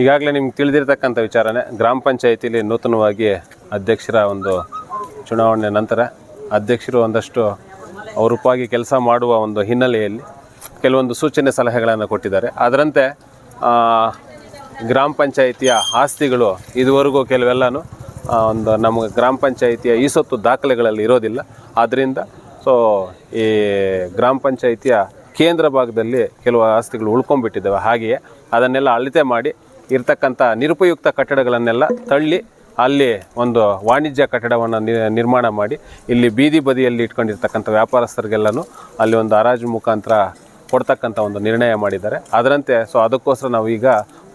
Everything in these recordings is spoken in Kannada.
ಈಗಾಗಲೇ ನಿಮ್ಗೆ ತಿಳಿದಿರ್ತಕ್ಕಂಥ ವಿಚಾರನೇ, ಗ್ರಾಮ ಪಂಚಾಯತಿಲಿ ನೂತನವಾಗಿ ಅಧ್ಯಕ್ಷರ ಒಂದು ಚುನಾವಣೆ ನಂತರ ಅಧ್ಯಕ್ಷರು ಒಂದಷ್ಟು ಅವರೂಪವಾಗಿ ಕೆಲಸ ಮಾಡುವ ಒಂದು ಹಿನ್ನೆಲೆಯಲ್ಲಿ ಕೆಲವೊಂದು ಸೂಚನೆ ಸಲಹೆಗಳನ್ನು ಕೊಟ್ಟಿದ್ದಾರೆ. ಅದರಂತೆ ಗ್ರಾಮ ಪಂಚಾಯಿತಿಯ ಆಸ್ತಿಗಳು ಇದುವರೆಗೂ ಕೆಲವೆಲ್ಲನೂ ಒಂದು ನಮ್ಮ ಗ್ರಾಮ ಪಂಚಾಯಿತಿಯ ಈ ಸೊತ್ತು ದಾಖಲೆಗಳಲ್ಲಿ ಇರೋದಿಲ್ಲ. ಆದ್ದರಿಂದ ಸೊ, ಈ ಗ್ರಾಮ ಪಂಚಾಯಿತಿಯ ಕೇಂದ್ರ ಭಾಗದಲ್ಲಿ ಕೆಲವು ಆಸ್ತಿಗಳು ಉಳ್ಕೊಂಡ್ಬಿಟ್ಟಿದ್ದಾವೆ. ಹಾಗೆಯೇ ಅದನ್ನೆಲ್ಲ ಅಳತೆ ಮಾಡಿ ಇರ್ತಕ್ಕಂಥ ನಿರುಪಯುಕ್ತ ಕಟ್ಟಡಗಳನ್ನೆಲ್ಲ ತಳ್ಳಿ ಅಲ್ಲಿ ಒಂದು ವಾಣಿಜ್ಯ ಕಟ್ಟಡವನ್ನು ನಿರ್ಮಾಣ ಮಾಡಿ ಇಲ್ಲಿ ಬೀದಿ ಬದಿಯಲ್ಲಿ ಇಟ್ಕೊಂಡಿರ್ತಕ್ಕಂಥ ವ್ಯಾಪಾರಸ್ಥರಿಗೆಲ್ಲನೂ ಅಲ್ಲಿ ಒಂದು ಹರಾಜು ಮುಖಾಂತರ ಕೊಡ್ತಕ್ಕಂಥ ಒಂದು ನಿರ್ಣಯ ಮಾಡಿದ್ದಾರೆ. ಅದರಂತೆ, ಸೊ ಅದಕ್ಕೋಸ್ಕರ ನಾವು ಈಗ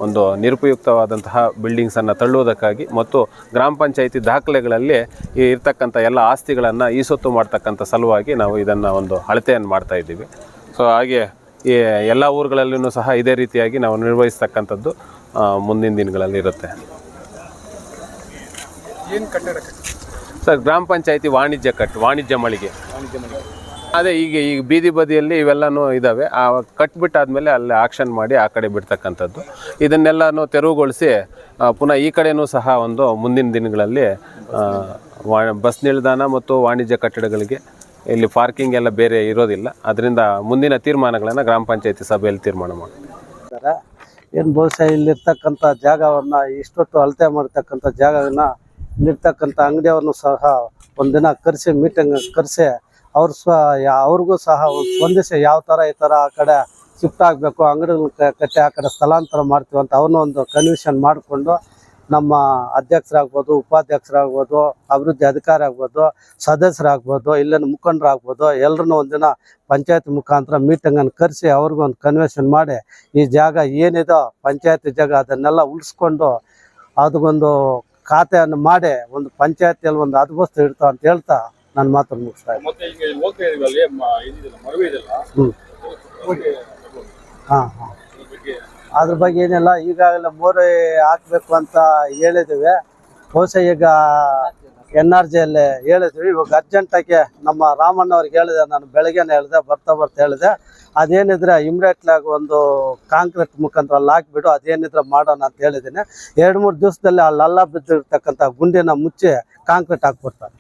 ಒಂದು ನಿರುಪಯುಕ್ತವಾದಂತಹ ಬಿಲ್ಡಿಂಗ್ಸನ್ನು ತಳ್ಳುವುದಕ್ಕಾಗಿ ಮತ್ತು ಗ್ರಾಮ ಪಂಚಾಯಿತಿ ದಾಖಲೆಗಳಲ್ಲಿ ಈ ಇರ್ತಕ್ಕಂಥ ಎಲ್ಲ ಆಸ್ತಿಗಳನ್ನು ಈ ಸೊತ್ತು ಮಾಡ್ತಕ್ಕಂಥ ಸಲುವಾಗಿ ನಾವು ಇದನ್ನು ಒಂದು ಅಳತೆಯನ್ನು ಮಾಡ್ತಾ ಇದ್ದೀವಿ. ಸೊ ಹಾಗೆ ಈ ಎಲ್ಲ ಊರುಗಳಲ್ಲೂ ಸಹ ಇದೇ ರೀತಿಯಾಗಿ ನಾವು ನಿರ್ವಹಿಸ್ತಕ್ಕಂಥದ್ದು. ಮುಂದಿನ ದಿನಗಳಲ್ಲಿ ಇರುತ್ತೆ. ಏನು ಕಟ್ಟಡ ಸರ್ ಗ್ರಾಮ ಪಂಚಾಯಿತಿ ವಾಣಿಜ್ಯ ಕಟ್ ವಾಣಿಜ್ಯ ಮಳಿಗೆ. ಅದೇ ಈಗ ಈಗ ಬೀದಿ ಬದಿಯಲ್ಲಿ ಇವೆಲ್ಲನೂ ಇದ್ದಾವೆ ಆ ಕಟ್ಬಿಟ್ಟಾದಮೇಲೆ ಅಲ್ಲಿ ಆಕ್ಷನ್ ಮಾಡಿ ಆ ಕಡೆ ಬಿಡ್ತಕ್ಕಂಥದ್ದು. ಇದನ್ನೆಲ್ಲನೂ ತೆರವುಗೊಳಿಸಿ ಪುನಃ ಈ ಕಡೆಯೂ ಸಹ ಒಂದು ಮುಂದಿನ ದಿನಗಳಲ್ಲಿ ವಾ- ಬಸ್ ನಿಲ್ದಾಣ ಮತ್ತು ವಾಣಿಜ್ಯ ಕಟ್ಟಡಗಳಿಗೆ ಇಲ್ಲಿ ಪಾರ್ಕಿಂಗ್ ಎಲ್ಲ ಬೇರೆ ಇರೋದಿಲ್ಲ. ಅದರಿಂದ ಮುಂದಿನ ತೀರ್ಮಾನಗಳನ್ನು ಗ್ರಾಮ ಪಂಚಾಯತಿ ಸಭೆಯಲ್ಲಿ ತೀರ್ಮಾನ ಮಾಡಿ ಏನು ಬಹುಶಃ ಇಲ್ಲಿರ್ತಕ್ಕಂಥ ಜಾಗವನ್ನು, ಇಷ್ಟೊತ್ತು ಅಳತೆ ಮಾಡ್ತಕ್ಕಂಥ ಜಾಗವನ್ನ, ಇಲ್ಲಿರ್ತಕ್ಕಂಥ ಅಂಗಡಿಯವ್ರನ್ನು ಸಹ ಒಂದಿನ ಕರೆಸಿ ಮೀಟಿಂಗ್ ಕರೆಸಿ, ಅವ್ರು ಸ್ವ ಅವ್ರಿಗೂ ಸಹ ಸ್ಪಂದಿಸಿ ಯಾವ ಥರ ಈ ಥರ ಆ ಕಡೆ ಶಿಫ್ಟ್ ಆಗಬೇಕು ಅಂಗಡಿಗಳು ಕಟ್ಟಿ ಆ ಕಡೆ ಸ್ಥಳಾಂತರ ಮಾಡ್ತೀವಿ ಅಂತ ಅವ್ರನ್ನ ಒಂದು ಕನ್ವಿಷನ್ ಮಾಡಿಕೊಂಡು ನಮ್ಮ ಅಧ್ಯಕ್ಷರಾಗ್ಬೋದು ಉಪಾಧ್ಯಕ್ಷರಾಗ್ಬೋದು ಅಭಿವೃದ್ಧಿ ಅಧಿಕಾರಿ ಆಗ್ಬೋದು ಸದಸ್ಯರಾಗ್ಬೋದು ಇಲ್ಲಿನ ಮುಖಂಡರಾಗ್ಬೋದು ಎಲ್ಲರನ್ನೂ ಒಂದಿನ ಪಂಚಾಯತ್ ಮುಖಾಂತರ ಮೀಟಿಂಗನ್ನು ಕರೆಸಿ ಅವ್ರಿಗೊಂದು ಕನ್ವೆನ್ಷನ್ ಮಾಡಿ ಈ ಜಾಗ ಏನಿದೋ ಪಂಚಾಯತ್ ಜಾಗ ಅದನ್ನೆಲ್ಲ ಉಳಿಸ್ಕೊಂಡು ಅದಕ್ಕೊಂದು ಖಾತೆಯನ್ನು ಮಾಡಿ ಒಂದು ಪಂಚಾಯತಿಯಲ್ಲಿ ಒಂದು ಅದ್ಭುತ ಇಡ್ತಾ ಅಂತ ಹೇಳ್ತಾ ನನ್ನ ಮಾತ್ರ ಮುಗಿಸ್ತಾ ಇದ್ದೀನಿ. ಹಾಂ ಹಾಂ. ಅದ್ರ ಬಗ್ಗೆ ಏನಿಲ್ಲ, ಈಗಾಗಲೇ ಮೋರೆ ಹಾಕ್ಬೇಕು ಅಂತ ಹೇಳಿದ್ದೀವಿ. ಬಹುಶಃ ಈಗ ಎನ್ ಆರ್ ಜಿಯಲ್ಲಿ ಹೇಳಿದ್ವಿ ಇವಾಗ ಅರ್ಜೆಂಟಾಗಿ ನಮ್ಮ ರಾಮಣ್ಣ ಅವ್ರಿಗೆ ಹೇಳಿದೆ, ನಾನು ಬೆಳಗ್ಗೆನೇ ಹೇಳಿದೆ, ಬರ್ತಾ ಬರ್ತಾ ಹೇಳಿದೆ. ಅದೇನಿದ್ರೆ ಇಮ್ಡಿಯೇಟ್ಲಾಗಿ ಒಂದು ಕಾಂಕ್ರೀಟ್ ಮುಖಾಂತರ ಅಲ್ಲಿ ಹಾಕ್ಬಿಡು, ಅದೇನಿದ್ರೆ ಮಾಡೋಣ ಅಂತ ಹೇಳಿದ್ದೀನಿ. ಎರಡು ಮೂರು ದಿವಸದಲ್ಲಿ ಅಲ್ಲೆಲ್ಲ ಬಿದ್ದಿರ್ತಕ್ಕಂಥ ಗುಂಡಿನ ಮುಚ್ಚಿ ಕಾಂಕ್ರೀಟ್ ಹಾಕ್ಬಿಡ್ತಾರೆ.